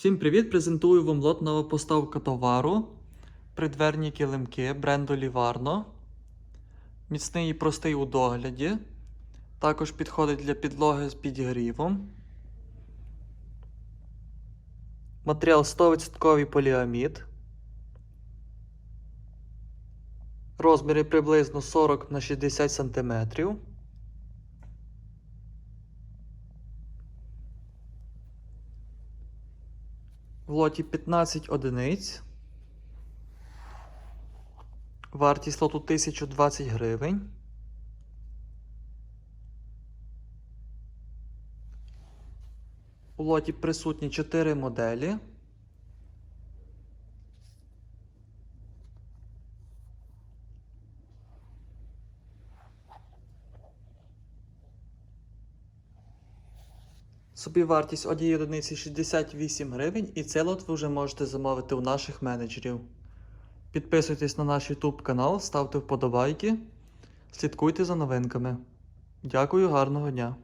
Всім привіт! Презентую вам лот нова поставка товару. Придверні килимки бренду Livarno. Міцний і простий у догляді. Також підходить для підлоги з підігрівом. Матеріал 100% поліамід. Розміри приблизно 40 на 60 см. В лоті 15 одиниць. Вартість лоту 1020 гривень. У лоті присутні 4 моделі. Собівартість однієї одиниці 68 гривень, і цей лот ви вже можете замовити у наших менеджерів. Підписуйтесь на наш YouTube канал, ставте вподобайки, слідкуйте за новинками. Дякую, гарного дня!